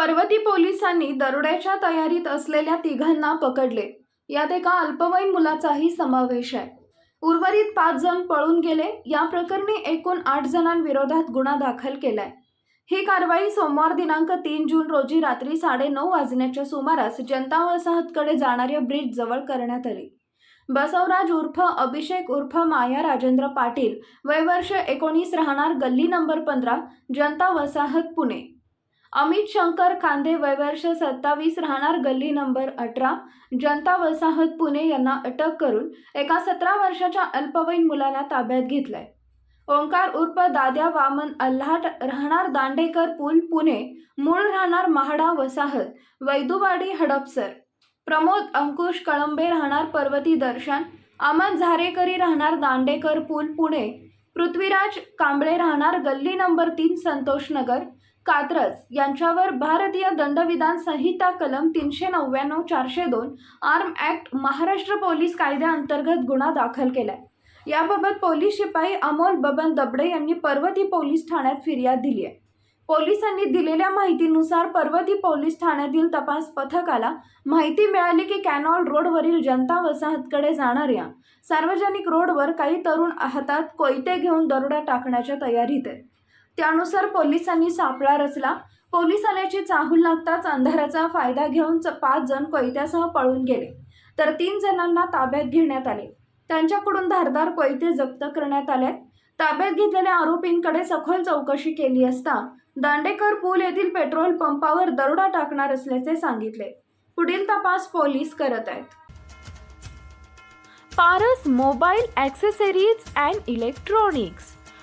पर्वती पोलिसांनी दरोड्याच्या तयारीत असलेल्या तिघांना पकडले. यात एका अल्पवयीन मुलाचाही समावेश आहे. उर्वरित पाच जण पळून गेले. या प्रकरणी एकूण आठ जणांविरोधात गुन्हा दाखल केलाय. ही कारवाई सोमवार दिनांक तीन जून रोजी रात्री साडेनऊ वाजण्याच्या सुमारास जनता वसाहतकडे जाणाऱ्या ब्रिज जवळ करण्यात आली. बसवराज उर्फ अभिषेक उर्फ माया राजेंद्र पाटील वय वर्ष एकोणीस राहणार गल्ली नंबर पंधरा जनता वसाहत पुणे. अमित शंकर कांदे वयवर्ष सत्तावीस राहणार गल्ली नंबर अठरा. जनता वसाहत पुणे यांना अटक करून एका सतरा वर्षाच्या अल्पवयीन मुलाला ताब्यात घेतलंय. ओंकार उर्फ दाद्या वामन अल्हाट राहणार दांडेकर पूल पुणे. मूळ राहणार महाडा वसाहत वैदुवाडी हडपसर. प्रमोद अंकुश कळंबे राहणार पर्वती दर्शन. अमन झारेकरी राहणार दांडेकर पूल पुणे. पृथ्वीराज कांबळे राहणार गल्ली नंबर तीन संतोष नगर. कात्रज यांच्यावर भारतीय दंडविधान संहिता कलम तीनशे नव्याण्णव चारशे दोन आर्म ॲक्ट महाराष्ट्र पोलीस कायद्याअंतर्गत गुन्हा दाखल केला आहे याबाबत पोलीस शिपाई अमोल बबन दबडे यांनी पर्वती पोलीस ठाण्यात फिर्याद दिली आहे. पोलिसांनी दिलेल्या माहितीनुसार पर्वती पोलीस ठाण्यातील तपास पथकाला माहिती मिळाली की कॅनॉल रोडवरील जनता वसाहतकडे जाणाऱ्या सार्वजनिक रोडवर काही तरुण हातात कोयते घेऊन दरोडा टाकण्याच्या तयारीत आहेत. त्यानुसार पोलिसांनी सापळा रचला. पोलीस आल्याची चाहूल लागताच अंधाराचा फायदा घेऊन च- पाच जण कोयत्यासह पळून गेले. तर तीन जणांना ताब्यात घेण्यात आले. त्यांच्याकडून धारदार कोयते जप्त करण्यात आले ताब्यात घेतलेल्या आरोपींकडे सखोल चौकशी केली असता दांडेकर पूल येथील पेट्रोल पंपावर दरोडा टाकणार असल्याचे सांगितले. पुढील तपास पोलीस करत आहेत. Paras mobile accessories and electronics.